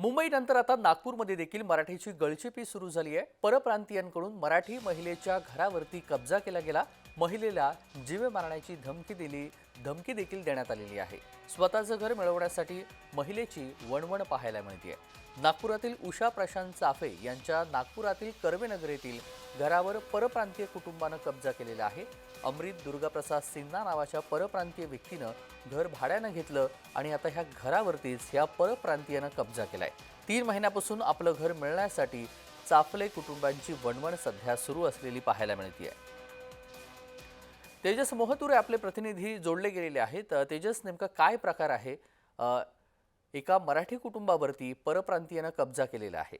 मुंबईनंतर आता नागपूरमध्ये देखील मराठीची गळचिपी सुरू झाली आहे. परप्रांतीयांकडून मराठी महिलेच्या घरावरती कब्जा केला गेला. महिलेला जीवे मारण्याची धमकी दिली. धमकी देखील देण्यात आलेली आहे. स्वतःचं घर मिळवण्यासाठी महिलेची वणवण पाहायला मिळते नागपुरातील उषा प्रशांत चाफे यांच्या नागपुरातील कर्वेनगर येथील घरावर परप्रांतीय कुटुंबानं कब्जा केलेला आहे. अमृत दुर्गाप्रसाद सिन्हा नावाच्या परप्रांतीय व्यक्तीनं घर भाड्यानं घेतलं आणि आता ह्या घरावरतीच ह्या परप्रांतीयानं कब्जा केलाय. तीन महिन्यापासून आपलं घर मिळण्यासाठी चाफले कुटुंबांची वणवण सध्या सुरू असलेली पाहायला मिळते तेजस मोहतुरे आपले प्रतिनिधी जोडले गेलेले आहेत. तेजस नेमका काय प्रकार आहे? एका मराठी कुटुंबावरती परप्रांतीयानं कब्जा केलेला आहे.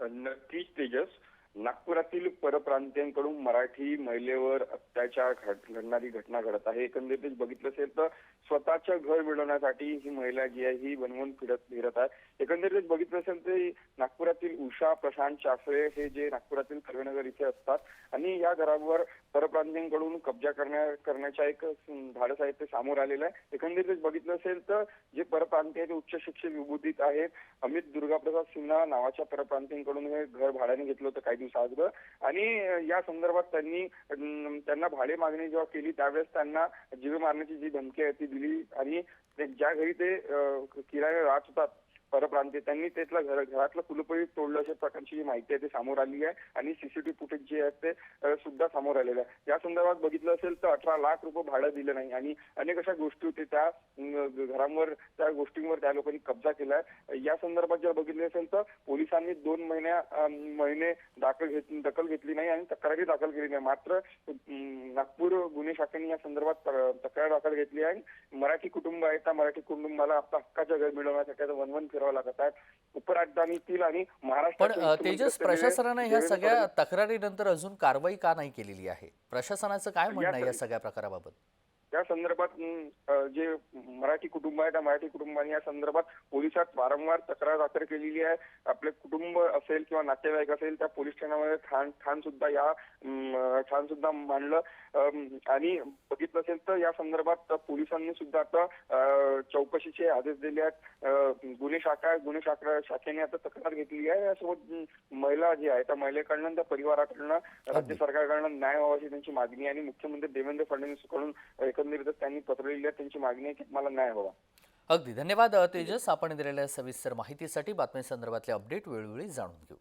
नक्कीच तेजस. नागपुरातील परप्रांतीयांकडून मराठी महिलेवर अत्याचार घडणारी घटना घडत आहे. एकंदरीत बघितलं असेल तर स्वतःचं घर मिळवण्यासाठी ही महिला जी आहे ही बनवून फिरत फिरत आहे. एकंदरीत बघितलं असेल तर नागपुरातील उषा प्रशांत चाफळे हे जे नागपुरातील कर्वेनगर इथे असतात आणि या घरावर परप्रांतीयांकडून कब्जा करण्या करण्याच्या एक धाडस आहे ते समोर आलेलं आहे. एकंदरीत बघितलं असेल तर जे परप्रांतीय ते उच्च शिक्षित विभूतीत आहेत. अमित दुर्गाप्रसाद सिन्हा नावाच्या परप्रांतीयांकडून हे घर भाड्याने घेतलं होतं काही दिवसाअगोदर आणि या संदर्भात त्यांनी अं, त्यांना भाडे मागणी जेव्हा केली त्यावेळेस त्यांना जीव मारण्याची जी धमकी आहे ती दिली. आणि ज्या घरी ते अं, किराया राहत होतात परप्रांतीय त्यांनी त्यातलं घर घरातलं कुलपही तोडलं अशा प्रकारची जी माहिती आहे ती समोर आली आहे. आणि सीसीटीव्ही फुटेज जे आहेत ते सुद्धा समोर आलेलं आहे. या संदर्भात बघितलं असेल तर अठरा लाख रुपये भाडं दिलं नाही. आणि अनेक अशा गोष्टी होते त्या घरांवर त्या गोष्टींवर त्या लोकांनी कब्जा केलाय या संदर्भात जर बघितलं असेल तर पोलिसांनी दोन महिन्या महिने दाखल घेत दखल घेतली नाही आणि तक्रारी दाखल केली नाही. मात्र नागपूर गुन्हे शाखेने या संदर्भात तक्रार दाखल घेतली आहे. आणि मराठी कुटुंब आहे त्या मराठी कुटुंबाला आपलं हक्काचं घर मिळवण्यासाठी आता वनवन फिरावं लागत आहे उपराजधानीतील आणि पण मुख्यमंत्री तेजस प्रशासनानं ह्या सगळ्या तक्रारीनंतर अजून कारवाई का नाही केलेली आहे? प्रशासनाचं काय म्हणणं आहे या सग- सगळ्या प्रकाराबाबत? या संदर्भात जे मराठी कुटुंब आहे त्या मराठी कुटुंबाने या संदर्भात पोलिसात वारंवार तक्रार दाखल केलेली आहे. आपले कुटुंब असेल किंवा नातेवाईक असेल त्या पोलीस ठाण्यामध्ये ठाण ठाण सुद्धा या ठाण सुद्धा मांडलं. आणि बघितलं असेल तर या संदर्भात पोलिसांनी सुद्धा आता चौकशीचे आदेश दिले आहेत. गुन्हे शाखा गुन्हे शाखा शाखेने आता तक्रार घेतली आहे. यासोबत महिला जी आहे त्या महिलेकडनं त्या परिवाराकडनं राज्य सरकारकडनं न्याय व्हावा अशी त्यांची मागणी आणि मुख्यमंत्री देवेंद्र फडणवीसकडून एकंदरीतच त्यांनी पत्र लिहिलं त्यांची मागणी आहे की मला न्याय हवा. अगदी. धन्यवाद तेजस. आपण दिलेल्या सविस्तर माहितीसाठी बातम्यांसंदर्भातले अपडेट वेळोवेळी जाणून घेऊ.